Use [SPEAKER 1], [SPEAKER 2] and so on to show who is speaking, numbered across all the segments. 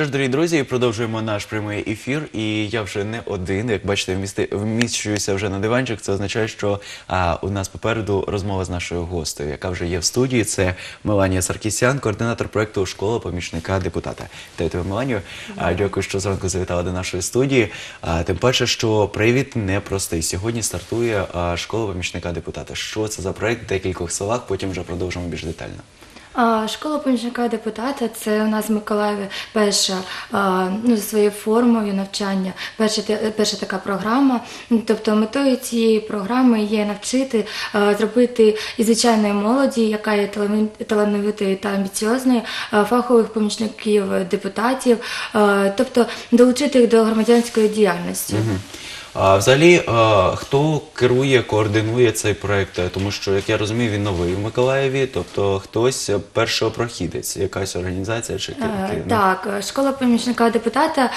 [SPEAKER 1] Що ж, дорогі друзі, продовжуємо наш прямий ефір. І я вже не один. Як бачите, вмісти, вміщуюся вже на диванчик. Це означає, що а, у нас попереду розмова з нашою гостею, яка вже є в студії. Це Меланія Саркісян, координатор проекту Школа помічника депутата. Вітаю тебе, Меланію. А, дякую, що зранку завітала до нашої студії. А, тим паче, що привід непростий. Сьогодні стартує а, школа помічника депутата. Що це за проект? В декількох словах, потім вже продовжимо більш детально.
[SPEAKER 2] Школа помічника депутата це у нас в Миколаєві перша ну, за своєю формою навчання, перша, перша така програма. Тобто метою цієї програми є навчити зробити із звичайної молоді, яка є талановитою та амбіціозною, фахових помічників депутатів, тобто долучити їх до громадянської діяльності.
[SPEAKER 1] А взагалі, а, хто керує, координує цей проект? Е, Тому що, як я розумію, він новий в Миколаєві, тобто хтось першопрохідець, якась організація чи
[SPEAKER 2] Е,
[SPEAKER 1] керівник?
[SPEAKER 2] Так, е, школа помічника депутата е,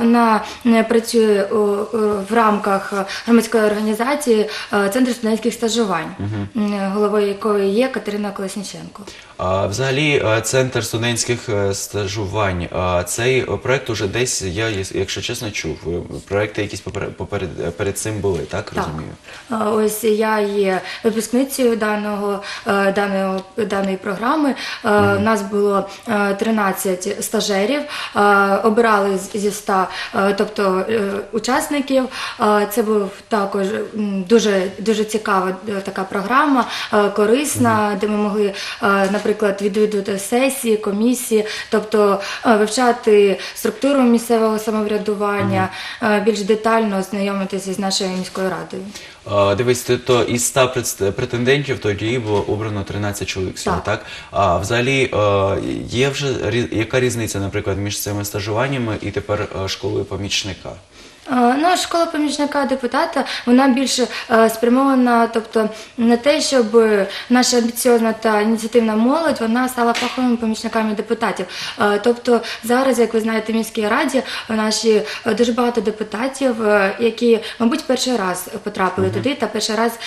[SPEAKER 2] вона е, працює у- у- в рамках е, громадської організації е, Центр студентських стажувань, м, головою якої є Катерина Колесніченко.
[SPEAKER 1] Взагалі, центр студентських е, стажувань. Цей проект уже десь я, якщо чесно, чув. Е, Проекти якісь попер- поперед перед цим були, так розумію?
[SPEAKER 2] Ось я є випускницею даного, е, даної, даної програми. У нас було е, 13 стажерів, обирали зі 100, е, тобто учасників. Це був також дуже, дуже цікава така програма, корисна, де ми могли, е, наприклад, відвідувати сесії, комісії, тобто е, вивчати структуру місцевого самоврядування, е, більш детально ознайомитися з нашою міською радою.
[SPEAKER 1] А, Дивись, то із 100 предс- претендентів тоді було обрано 13 чоловік всього, так?
[SPEAKER 2] Так.
[SPEAKER 1] А взагалі е, є вже яка різниця, наприклад, між цими стажуваннями і тепер е, школою помічника?
[SPEAKER 2] Е, Ну, школа помічника депутата вона більше е, спрямована, тобто на те, щоб наша амбіціозна та ініціативна молодь вона стала фаховими помічниками депутатів. Е, Тобто зараз, як ви знаєте, в міській раді наші дуже багато депутатів, які, мабуть, перший раз потрапили туди та перший раз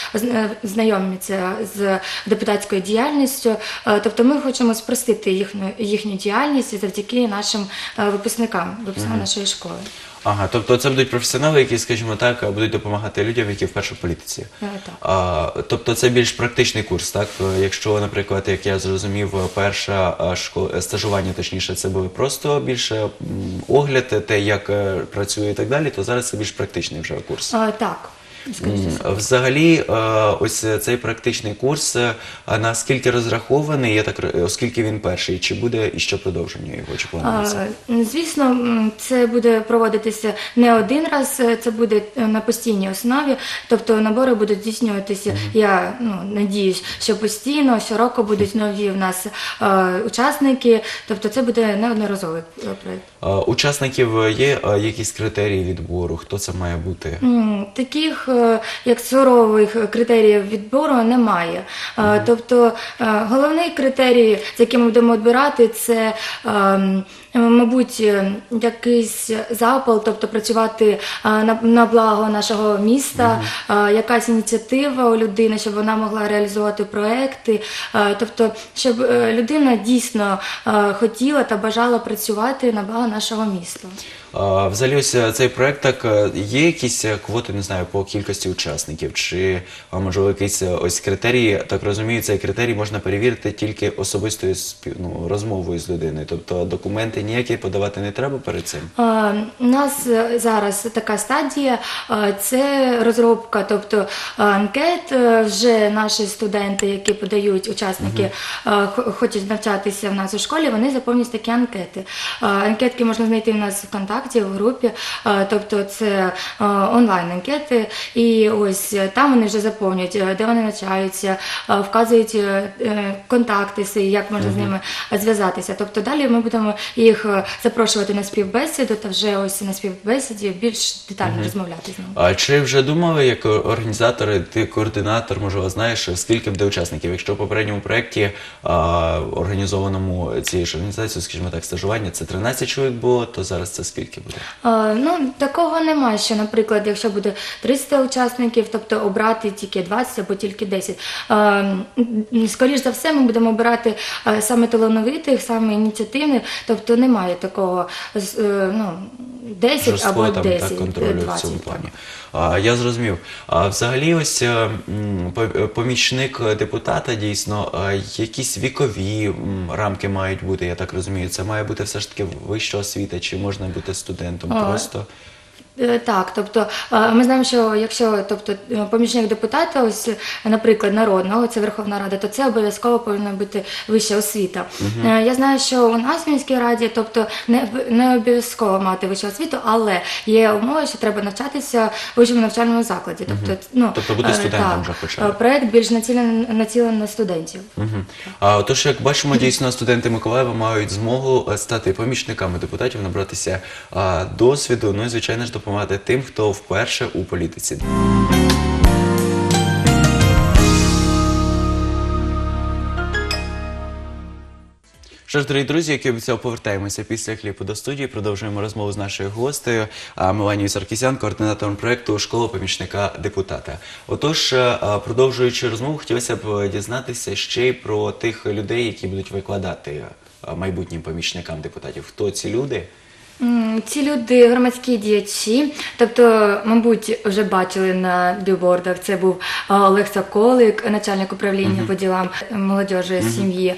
[SPEAKER 2] знайомляться з депутатською діяльністю. Тобто, ми хочемо спростити їхню їхню діяльність завдяки нашим випускникам, випускникам нашої школи.
[SPEAKER 1] Ага, тобто це будуть професіонали, які, скажімо так, будуть допомагати людям, які вперше в політиці.
[SPEAKER 2] Е, так.
[SPEAKER 1] А, тобто це більш практичний курс, так? Е, Якщо, наприклад, як я зрозумів, перше е, школа е, стажування, точніше, це були просто більше м, огляд, е, те, як е, працює і так далі, то зараз це більш практичний вже курс.
[SPEAKER 2] А, так,
[SPEAKER 1] Взагалі, е, ось цей практичний курс е, наскільки розрахований, я так оскільки він перший, чи буде і що продовження його чи планується?
[SPEAKER 2] Звісно, це буде проводитися не один раз, е, це буде е, на постійній основі. Тобто набори будуть здійснюватися. Я ну надіюсь, що постійно щороку будуть нові в нас е, учасники. Тобто, це буде неодноразовий е, проект.
[SPEAKER 1] Е, Учасників е, є е, якісь критерії відбору? Хто це має бути?
[SPEAKER 2] М, Таких е, як сурових критеріїв відбору немає. Е, Тобто е, головний критерій, з яким ми будемо відбирати, це мабуть якийсь запал, тобто працювати на, на благо нашого міста, якась ініціатива у людини, щоб вона могла реалізувати проекти. Тобто, щоб людина дійсно хотіла та бажала працювати на благо нашого міста.
[SPEAKER 1] А, Взагалі, ось е, цей проект так е, є якісь е, квоти, не знаю, по кількості учасників, чи а, можливо якийсь е, ось критерії, так розумію, цей критерій можна перевірити тільки особистою спів, ну, розмовою з людиною. Тобто документи ніякі подавати не треба перед цим.
[SPEAKER 2] А, У нас е, зараз така стадія, це розробка, тобто анкет. Е, Вже наші студенти, які подають учасники, х- хочуть навчатися в нас у школі, вони заповнюють такі анкети. Анкетки можна знайти в нас ВКонтакті, в групі, тобто це онлайн анкети. І ось е, там вони вже заповнюють, е, де вони навчаються, вказують е, е, контакти, свої, як можна з ними зв'язатися. Тобто далі ми будемо їх е, запрошувати на співбесіду та вже ось на співбесіді більш детально розмовляти з ними.
[SPEAKER 1] А чи вже думали, як організатори, ти координатор, можливо, знаєш, скільки буде учасників? Якщо в попередньому проєкті організованому цією ж організацією, скажімо так, стажування, це 13 чоловік було, то зараз це скільки? Скільки буде?
[SPEAKER 2] А, Ну, такого немає, що, наприклад, якщо буде 300 учасників, тобто обрати тільки 20 або тільки 10. А, Скоріш за все, ми будемо обирати саме талановитих, саме ініціативних, тобто немає такого е, ну, 10
[SPEAKER 1] жорстко
[SPEAKER 2] або
[SPEAKER 1] там
[SPEAKER 2] 10,
[SPEAKER 1] так контролю
[SPEAKER 2] 20.
[SPEAKER 1] в цьому плані. А, я зрозумів. А взагалі, ось е, м, е, помічник депутата дійсно, якісь вікові рамки мають бути, я так розумію. Це має бути все ж таки вища освіта, чи можна бути студентом
[SPEAKER 2] А,
[SPEAKER 1] просто.
[SPEAKER 2] Е, Так, тобто е, ми знаємо, що якщо тобто е, помічник депутата, ось, наприклад, народного, це Верховна Рада, то це обов'язково повинна бути вища освіта. Е, Я знаю, що у нас в міській раді, тобто не, не обов'язково мати вищу освіту, але є умова, що треба навчатися в вищому навчальному закладі. Тобто, ну,
[SPEAKER 1] Тобто бути студентом
[SPEAKER 2] так,
[SPEAKER 1] вже хоча.
[SPEAKER 2] Е, Проект більш націлений, націлений на студентів.
[SPEAKER 1] Мгм. А отож, як бачимо, дійсно студенти Миколаєва мають змогу стати помічниками депутатів, набратися досвіду, ну і звичайно ж допомагати тим, хто вперше у політиці. Що ж, дорогі друзі, як і обіцяв, повертаємося після кліпу до студії. Продовжуємо розмову з нашою гостею Меланією Саркісян, координатором проекту Школа помічника депутата. Отож, продовжуючи розмову, хотілося б дізнатися ще й про тих людей, які будуть викладати майбутнім помічникам депутатів. Хто ці люди?
[SPEAKER 2] Ці люди громадські діячі, тобто, мабуть, вже бачили на білбордах. Це був е, Олег Соколик, начальник управління по ділам молодіжі, сім'ї,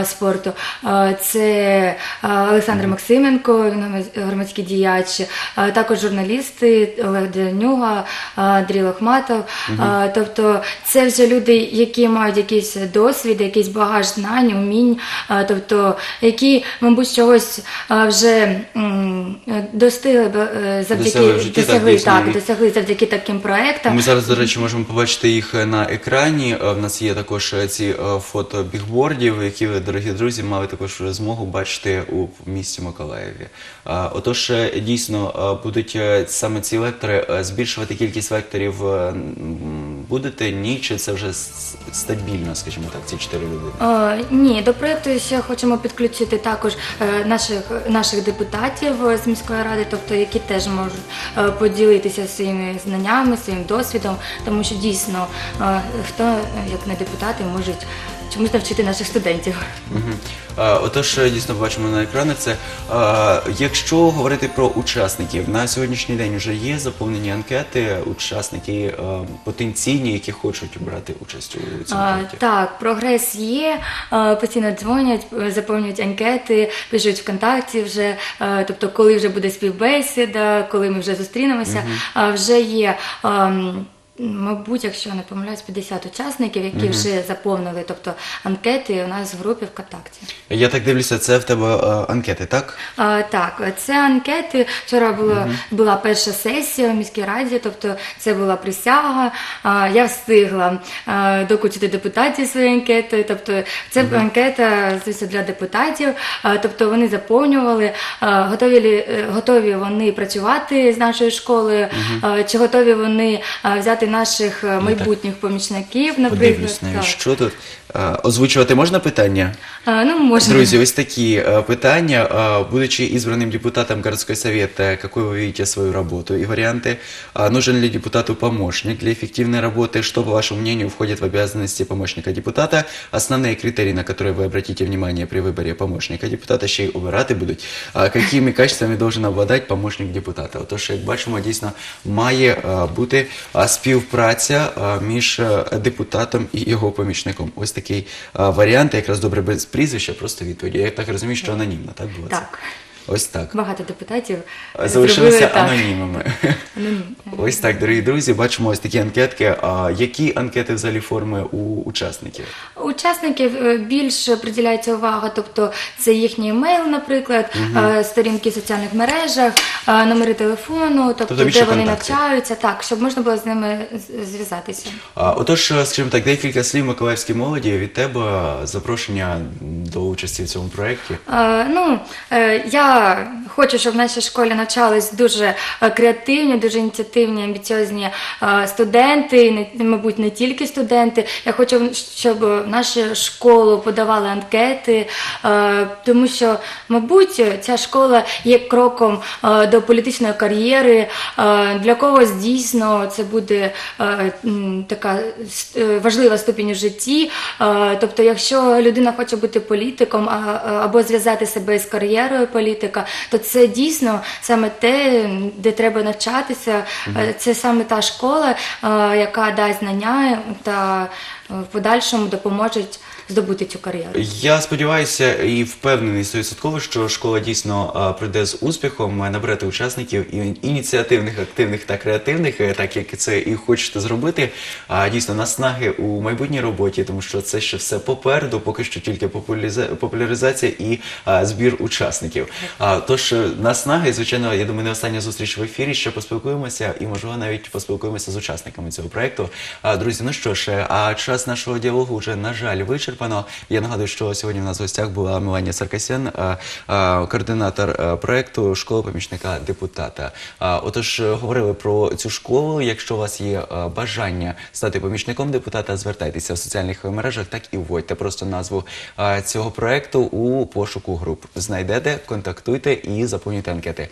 [SPEAKER 2] е, спорту. Е, Це е, Олександр Максименко, він громадсь- громадський діяч, е, також журналісти Олег Данюга, е, Андрій Лохматов. Е, Тобто, це вже люди, які мають якийсь досвід, якийсь багаж знань, умінь, е, тобто, які, мабуть, чогось е, вже е, достигли б, е, завдяки
[SPEAKER 1] Досягли в житті, так,
[SPEAKER 2] досягли,
[SPEAKER 1] дійсно,
[SPEAKER 2] так, досягли завдяки таким проектам.
[SPEAKER 1] Ми зараз, до речі, можемо побачити їх е, на екрані. Е, В нас є також ці фото бігбордів, які ви, дорогі друзі, мали також змогу бачити у місті Миколаєві. Отож, дійсно, будуть саме ці лектори збільшувати кількість лекторів. Будете ні, чи це вже стабільно, скажімо так, ці чотири людини?
[SPEAKER 2] Е, ні, до проекту ще хочемо підключити також е, наших наших депутатів з міської ради, тобто які теж можуть е, поділитися своїми знаннями, своїм досвідом, тому що дійсно е, хто як не депутати можуть чомусь навчити наших студентів.
[SPEAKER 1] Мгм. Е, Отож, е, дійсно бачимо на екранах це. Е, Якщо говорити про учасників, на сьогоднішній день вже є заповнені анкети, учасники е, потенційні, які хочуть брати участь у цьому
[SPEAKER 2] А,
[SPEAKER 1] проєкті.
[SPEAKER 2] так, прогрес є, а, постійно дзвонять, е, заповнюють анкети, пишуть ВКонтакті вже, е, тобто коли вже буде співбесіда, коли ми вже зустрінемося, а, вже є. ам, Мабуть, якщо не помиляюсь, 50 учасників, які вже заповнили, тобто анкети у нас в групі ВКонтакті.
[SPEAKER 1] Я так дивлюся, це в тебе е, анкети, так?
[SPEAKER 2] А, так, це анкети. Вчора була, була перша сесія у міській раді, тобто це була присяга. А, я встигла а, докучити депутатів своєю анкетою. Тобто це анкета звісно, для депутатів. А, тобто вони заповнювали, а, готові, лі- е, готові вони працювати з нашою школою, а, чи готові вони а, взяти наших е, майбутніх помічників, наприклад.
[SPEAKER 1] Подивлюсь навіть,
[SPEAKER 2] Так.
[SPEAKER 1] що тут. Е, Озвучувати можна питання?
[SPEAKER 2] А, ну, можна.
[SPEAKER 1] Друзі, ось такі э, питания. Э, Будучи избранным депутатом городской совет, э, какой вы видите свою работу и варианты? А Нужен ли депутату помощник для эффективной работы? Что, по вашему мнению, входит в обязанности помощника депутата? Основные критерии, на которые вы обратите внимание при выборе помощника депутата, ще й обирати будуть. А Якими качествами должен обладати помощник депутата? Отож, як бачимо, дійсно має е, бути е, співпраця е, між е, депутатом і його помічником. Ось такий е, варіант, якраз добре без прізвища, просто відповіді. Я так розумію, що анонімно, так було це? Ось так.
[SPEAKER 2] Багато депутатів
[SPEAKER 1] Е, Залишилися
[SPEAKER 2] так.
[SPEAKER 1] анонімами.
[SPEAKER 2] Анонім.
[SPEAKER 1] Ось так, дорогі друзі, бачимо ось такі анкетки. А які анкети взагалі форми у учасників?
[SPEAKER 2] Учасників е, більше приділяється увага, тобто це їхній емейл, наприклад, е, сторінки в соціальних мережах, номери телефону, тобто,
[SPEAKER 1] Тобто
[SPEAKER 2] де вони
[SPEAKER 1] контактів.
[SPEAKER 2] навчаються, так, щоб можна було з ними зв'язатися.
[SPEAKER 1] Отож, скажімо так, декілька слів Миколаївській молоді від тебе запрошення до участі в цьому проєкті.
[SPEAKER 2] Ну, я Хочу, щоб в нашій школі навчались дуже е, креативні, дуже ініціативні, амбіціозні е, студенти, мабуть, не тільки студенти. Я хочу, щоб в нашу школу подавали анкети, е, тому що, мабуть, ця школа є кроком до політичної кар'єри. Для когось дійсно це буде така важлива ступінь у житті. Тобто, якщо людина хоче бути політиком або зв'язати себе з кар'єрою політика, то це дійсно саме те, де треба навчатися. Е, Це саме та школа, е, яка дасть знання та е, в подальшому допоможе здобути цю кар'єру.
[SPEAKER 1] Я сподіваюся і впевнений стовідсотково, що школа дійсно прийде з успіхом, а, наберете учасників і ініціативних, активних та креативних, так як це і хочете зробити. А дійсно наснаги у майбутній роботі, тому що це ще все попереду, поки що тільки популяриза- популяризація і збір учасників. Тож е, наснаги, звичайно, я думаю, не остання зустріч в ефірі. Ще поспілкуємося і можливо навіть поспілкуємося з учасниками цього проекту. Друзі, ну що ж, е, а час нашого діалогу вже на жаль вичерпано. Я нагадую, що сьогодні в нас в гостях була Меланія Саркасян, е, координатор проекту школи помічника депутата. Отож, говорили про цю школу. Якщо у вас є бажання стати помічником депутата, звертайтеся в соціальних мережах, так і вводьте просто назву цього проекту у пошуку груп. Знайдете, контактуйте і заповнюйте анкети.